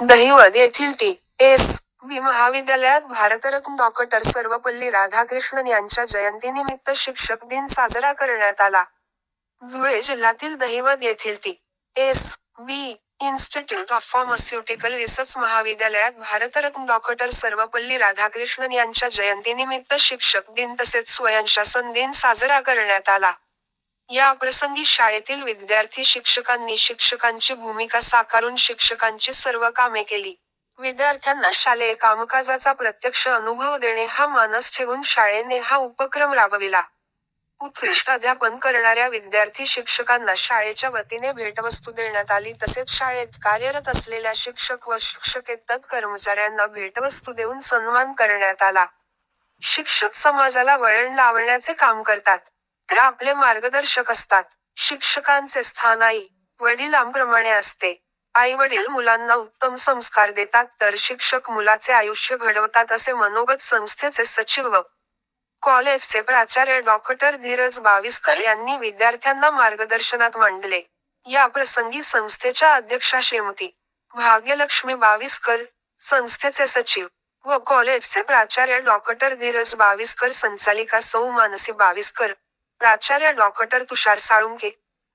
दहिवद येथील T. S. V महाविद्यालयात Bharat Ratna doctor Sarvepalli Radhakrishnan यांच्या जयंतीनिमित्त शिक्षक दिन साजरा करण्यात आला. धुळे जिल्ह्यातील दहिवद येथील T. S. B. Institute of pharmaceutical research महाविद्यालयात भारतरत्न डॉक्टर सर्वपल्ली राधाकृष्णन यांच्या जयंतीनिमित्त शिक्षक दिन तसेच स्वयंशासन दिन साजरा करण्यात आला. याप्रसंगी शाळेतील विद्यार्थी शिक्षकांनी शिक्षकांची भूमिका साकारून शिक्षकांची सर्व कामे केली. विद्यार्थ्यांना शालेय कामकाजाचा प्रत्यक्ष अनुभव देणे हा मानस ठेवून शाळेने हा उपक्रम राबविला. उत्कृष्ट अध्यापन करणाऱ्या विद्यार्थी शिक्षकांना शाळेच्या वतीने भेटवस्तू देण्यात आली तसेच शाळेत कार्यरत असलेल्या शिक्षक व शिक्षकेतर कर्मचाऱ्यांना भेटवस्तू देऊन सन्मान करण्यात आला. शिक्षक समाजाला वळण लावण्याचे काम करतात. तर आपले मार्गदर्शक असतात. शिक्षकांचे स्थान आई, वडिलांप्रमाणे असते. आई-वडील मुलांना उत्तम संस्कार देतात तर शिक्षक मुलाचे आयुष्य घडवतात असे मनोगत संस्थेचे सचिव व कॉलेजचे प्राचार्य डॉक्टर धीरज बाविस्कर यांनी विद्यार्थ्यांना मार्गदर्शनात मांडले. या प्रसंगी संस्थेच्या अध्यक्षा श्रीमती. भाग्यलक्ष्मी बाविस्कर, संस्थेचे सचिव व कॉलेजचे प्राचार्य डॉक्टर धीरज बाविस्कर संचालिका सौ मानसी बाविस्कर, प्राचार्य डॉ. तुषार साळुंके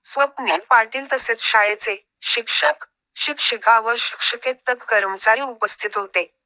स्वप्नील पाटील तसेच शाळेचे शिक्षक, शिक्षिका व शिक्षकेतर कर्मचारी उपस्थित होते.